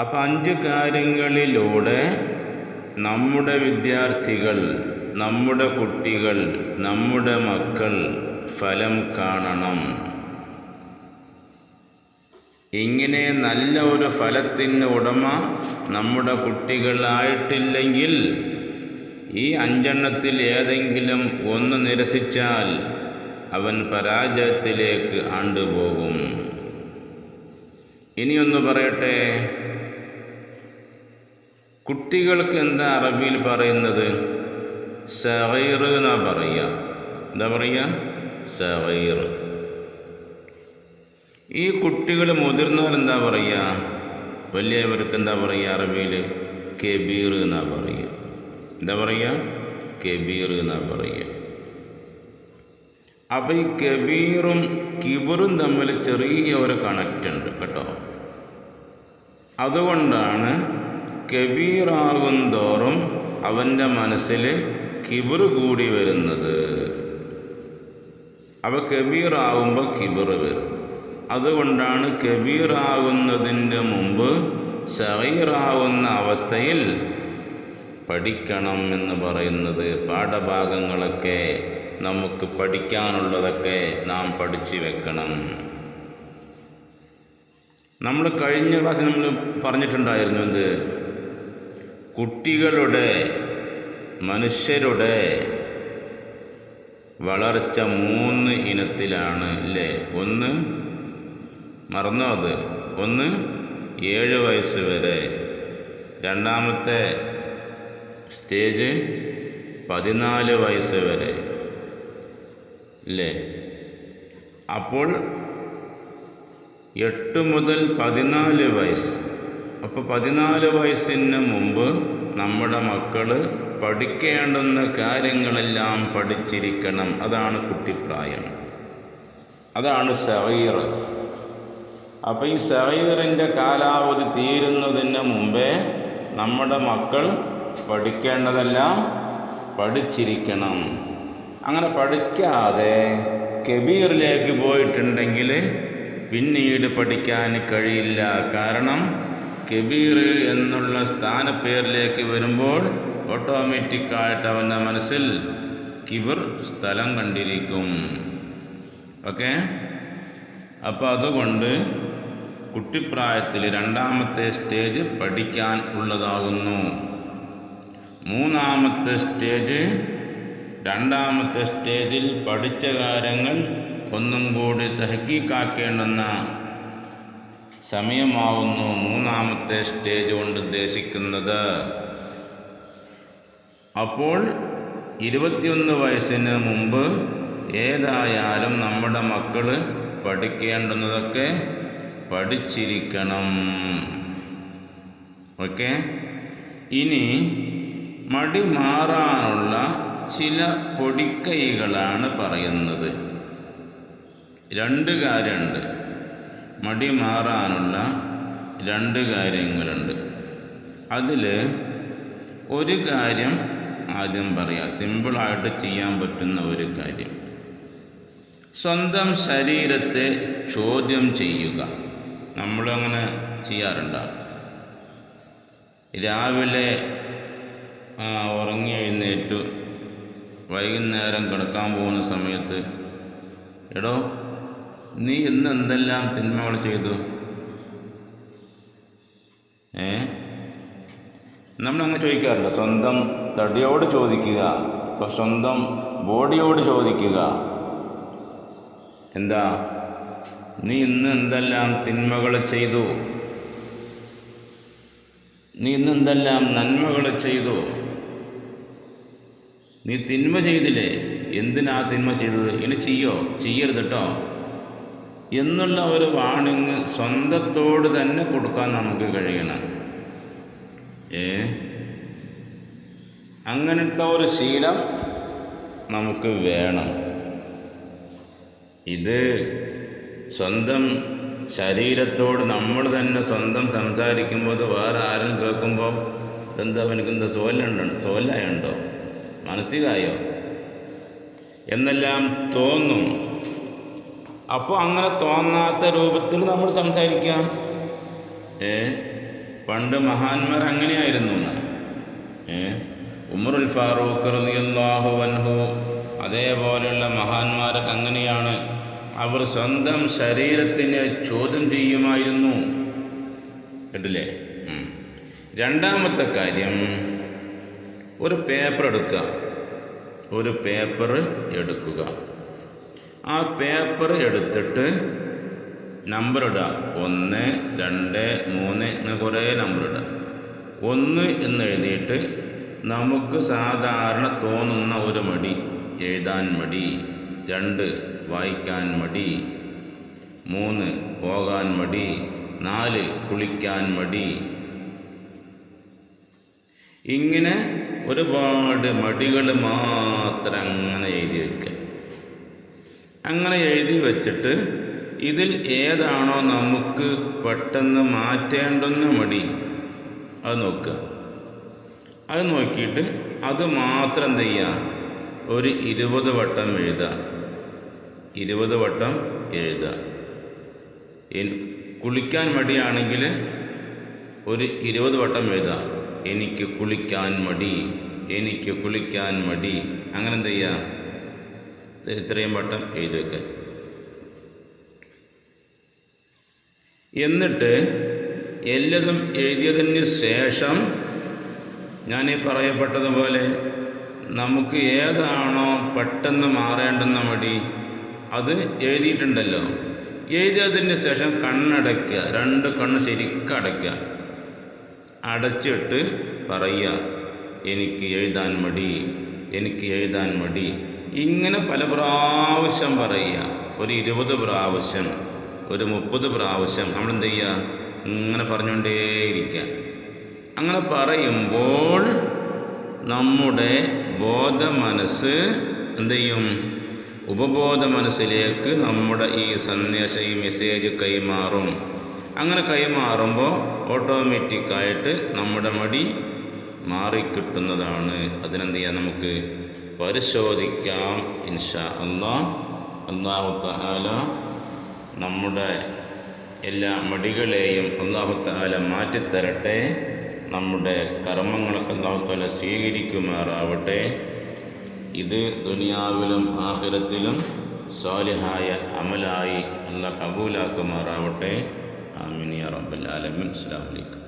അപ്പം അഞ്ച് കാര്യങ്ങളിലൂടെ നമ്മുടെ വിദ്യാർത്ഥികൾ നമ്മുടെ കുട്ടികൾ നമ്മുടെ മക്കൾ ഫലം കാണണം. ഇങ്ങനെ നല്ല ഒരു ഫലത്തിന് ഉടമ നമ്മുടെ കുട്ടികളായിട്ടില്ലെങ്കിൽ ഈ അഞ്ചെണ്ണത്തിൽ ഏതെങ്കിലും ഒന്ന് നിരസിച്ചാൽ അവൻ പരാജയത്തിലേക്ക് ആണ്ടുപോകും. ഇനിയൊന്ന് പറയട്ടെ? കുട്ടികൾക്ക് എന്താ അറബിയിൽ പറയുന്നത്? സഹൈർ എന്നാ പറയുക എന്താ പറയുക സഹൈർ ഈ കുട്ടികൾ മുതിർന്നാൽ എന്താ പറയുക വലിയവർക്ക് എന്താ പറയുക അറബിയിൽ? കെബീർ എന്നാ പറയുക എന്താ പറയുക കെബീർ എന്നാ പറയുക അപ്പോൾ ഈ കബീറും കിബറും തമ്മിൽ ചെറിയ ഒരു കണക്റ്റ് ഉണ്ട് കേട്ടോ. അതുകൊണ്ടാണ് കബീറാകും തോറും അവന്റെ മനസ്സിൽ കിബർ കൂടി വരുന്നത്. അവ കബീറാകുമ്പോൾ കിബർ വരും. അതുകൊണ്ടാണ് കബീറാകുന്നതിന്റെ മുമ്പ് സഹീറാകുന്ന അവസ്ഥയിൽ പഠിക്കണം എന്ന് പറയുന്നത്. പാഠഭാഗങ്ങളൊക്കെ നമുക്ക് പഠിക്കാനുള്ളതൊക്കെ നാം പഠിച്ചു വെക്കണം. നമ്മൾ കഴിഞ്ഞ ക്ലാസ്സിൽ നമ്മൾ പറഞ്ഞിട്ടുണ്ടായിരുന്നു എന്ത്? കുട്ടികളുടെ മനുഷ്യരുടെ വളർച്ച മൂന്ന് ഇനത്തിലാണ് അല്ലേ ഒന്ന് മറന്നോ അത്? ഒന്ന് ഏഴ് വയസ്സ് വരെ. രണ്ടാമത്തെ സ്റ്റേജ് പതിനാല് വയസ്സ് വരെ. അല്ലേ അപ്പോൾ എട്ട് മുതൽ പതിനാല് വയസ്സ് അപ്പോൾ പതിനാല് വയസ്സിന് മുമ്പ് നമ്മുടെ മക്കൾ പഠിക്കേണ്ടുന്ന കാര്യങ്ങളെല്ലാം പഠിച്ചിരിക്കണം. അതാണ് കുട്ടിപ്രായം. അതാണ് സഹീർ അപ്പോൾ ഈ സഹീറിന്റെ കാലാവധി തീരുന്നതിന് മുമ്പേ നമ്മുടെ മക്കൾ പഠിക്കേണ്ടതെല്ലാം പഠിച്ചിരിക്കണം. അങ്ങനെ പഠിക്കാതെ കബീറിലേക്ക് പോയിട്ടുണ്ടെങ്കിൽ പിന്നീട് പഠിക്കാൻ കഴിയില്ല. കാരണം കബീർ എന്നുള്ള സ്ഥാനപ്പേരിലേക്ക് വരുമ്പോൾ ഓട്ടോമാറ്റിക്കായിട്ട് അവന്റെ മനസ്സിൽ കിബിർ സ്ഥലം കണ്ടിരിക്കും. ഓക്കെ? അപ്പോൾ അതുകൊണ്ട് കുട്ടിപ്രായത്തിൽ രണ്ടാമത്തെ സ്റ്റേജ് പഠിക്കാൻ ഉള്ളതാകുന്നു. മൂന്നാമത്തെ സ്റ്റേജ് രണ്ടാമത്തെ സ്റ്റേജിൽ പഠിച്ച കാര്യങ്ങൾ ഒന്നും കൂടി തഹക്കീക്കാക്കേണ്ടുന്ന സമയമാവുന്നു മൂന്നാമത്തെ സ്റ്റേജ് കൊണ്ട് ഉദ്ദേശിക്കുന്നത്. അപ്പോൾ ഇരുപത്തിയൊന്ന് വയസ്സിന് മുമ്പ് ഏതായാലും നമ്മുടെ മക്കൾ പഠിക്കേണ്ടുന്നതൊക്കെ പഠിച്ചിരിക്കണം. ഓക്കെ? ഇനി മടി മാറാനുള്ള ചില പൊടിക്കൈകളാണ് പറയുന്നത്. രണ്ട് കാര്യമുണ്ട് മടി മാറാനുള്ള രണ്ട് കാര്യങ്ങളുണ്ട്. അതിൽ ഒരു കാര്യം ആദ്യം പറയാം. സിമ്പിളായിട്ട് ചെയ്യാൻ പറ്റുന്ന ഒരു കാര്യം. സ്വന്തം ശരീരത്തെ ചോദ്യം ചെയ്യുക. നമ്മളങ്ങനെ ചെയ്യാറുണ്ടോ? രാവിലെ ഉറങ്ങി എഴുന്നേറ്റു. വൈകുന്നേരം കിടക്കാൻ പോകുന്ന സമയത്ത് എടോ നീ ഇന്ന് എന്തെല്ലാം തിന്മകൾ ചെയ്തു? ഏ? നമ്മളങ്ങ് ചോദിക്കാറില്ല. സ്വന്തം തടിയോട് ചോദിക്കുക സ്വന്തം ബോഡിയോട് ചോദിക്കുക. എന്താ? നീ ഇന്ന് എന്തെല്ലാം തിന്മകൾ ചെയ്തു? നീ ഇന്ന് എന്തെല്ലാം നന്മകൾ ചെയ്തു? നീ തിന്മ ചെയ്തില്ലേ? എന്തിനാ തിന്മ ചെയ്തത്? ഇനി ചെയ്യോ? ചെയ്യരുത് കേട്ടോ. എന്നുള്ള ഒരു വാണിങ് സ്വന്തത്തോട് തന്നെ കൊടുക്കാൻ നമുക്ക് കഴിയണം. ഏ? അങ്ങനത്തെ ഒരു ശീലം നമുക്ക് വേണം. ഇത് സ്വന്തം ശരീരത്തോട് നമ്മൾ തന്നെ സ്വന്തം സംസാരിക്കുമ്പോൾ വേറെ ആരും കേൾക്കുമ്പോൾ എന്താ എനിക്കെന്താ സോലുണ്ടോ സോലായുണ്ടോ മനസ്സിലായോ? എന്നെല്ലാം തോന്നും. അപ്പോൾ അങ്ങനെ തോന്നാത്ത രൂപത്തിൽ നമ്മൾ സംസാരിക്കാം. ഏ? പണ്ട് മഹാന്മാർ അങ്ങനെയായിരുന്നു. എന്ന് ഏ? ഉമറുൽ ഫാറൂഖ് റളിയല്ലാഹു അൻഹു അതേപോലെയുള്ള മഹാന്മാരൊക്കെ അങ്ങനെയാണ്. അവർ സ്വന്തം ശരീരത്തിനെ ചോദ്യം ചെയ്യുമായിരുന്നു. കേട്ടില്ലേ? രണ്ടാമത്തെ കാര്യം ഒരു പേപ്പർ എടുക്കുക. ഒരു പേപ്പർ എടുക്കുക. ആ പേപ്പർ എടുത്തിട്ട് നമ്പർ ഇടുക. ഒന്ന് രണ്ട് മൂന്ന് ഇങ്ങനെ കുറേ നമ്പർ ഇടുക. ഒന്ന് എന്ന് എഴുതിയിട്ട് നമുക്ക് സാധാരണ തോന്നുന്ന ഒരു മടി എഴുതാൻ മടി രണ്ട് വായിക്കാൻ മടി മൂന്ന് പോകാൻ മടി നാല് കുളിക്കാൻ മടി. ഇങ്ങനെ ഒരുപാട് മടികൾ മാത്രം അങ്ങനെ എഴുതി വയ്ക്കുക അങ്ങനെ എഴുതി വച്ചിട്ട് ഇതിൽ ഏതാണോ നമുക്ക് പെട്ടെന്ന് മാറ്റേണ്ടെന്ന് മടി. അത് നോക്കുക അത് നോക്കിയിട്ട് അത് മാത്രം എന്ത് ചെയ്യുക ഒരു ഇരുപത് വട്ടം എഴുതുക. ഇരുപത് വട്ടം എഴുതുക. കുളിക്കാൻ മടിയാണെങ്കിൽ ഒരു ഇരുപത് വട്ടം എഴുതുക. എനിക്ക് കുളിക്കാൻ മടി. എനിക്ക് കുളിക്കാൻ മടി. അങ്ങനെ എന്ത് ചെയ്യുക ഇത്രയും വട്ടം എഴുതി വെക്കുക എന്നിട്ട് എല്ലതും എഴുതിയതിന് ശേഷം ഞാൻ ഈ പറയപ്പെട്ടതുപോലെ നമുക്ക് ഏതാണോ പെട്ടെന്ന് മാറേണ്ടെന്ന മടി അത് എഴുതിയിട്ടുണ്ടല്ലോ. എഴുതിയതിന് ശേഷം കണ്ണടയ്ക്കുക. രണ്ട് കണ്ണ് ശരിക്കും അടയ്ക്കുക. അടച്ചിട്ട് പറയുക എനിക്ക് എഴുതാൻ മടി എനിക്ക് എഴുതാൻ മടി. ഇങ്ങനെ പല പ്രാവശ്യം പറയുക. ഒരു ഇരുപത് പ്രാവശ്യം ഒരു മുപ്പത് പ്രാവശ്യം നമ്മൾ എന്ത് ചെയ്യുക? ഇങ്ങനെ പറഞ്ഞുകൊണ്ടേയിരിക്കുക. അങ്ങനെ പറയുമ്പോൾ നമ്മുടെ ബോധ മനസ്സ് എന്ത് ചെയ്യും? ഉപബോധ മനസ്സിലേക്ക് നമ്മുടെ ഈ സന്ദേശം ഈ മെസ്സേജ് കൈമാറും. അങ്ങനെ കൈമാറുമ്പോൾ ഓട്ടോമാറ്റിക്കായിട്ട് നമ്മുടെ മടി മാറിക്കിട്ടുന്നതാണ്. അതിനെന്ത് ചെയ്യാം നമുക്ക്? പരിശോധിക്കാം ഇൻഷാ അള്ളാ അള്ളാഹു തആല നമ്മുടെ എല്ലാ മടികളെയും അള്ളാഹു തആല മാറ്റിത്തരട്ടെ. നമ്മുടെ കർമ്മങ്ങളൊക്കെ അള്ളാഹു സ്വീകരിക്കുമാറാവട്ടെ. ഇത് ദുനിയാവിലും ആഖിറത്തിലും സാലിഹായ അമലായി അല്ല കബൂലാക്കുമാറാവട്ടെ. ആമീൻ യാ റബ്ബൽ ആലമിൻ. അസ്സലാമു അലൈക്കും.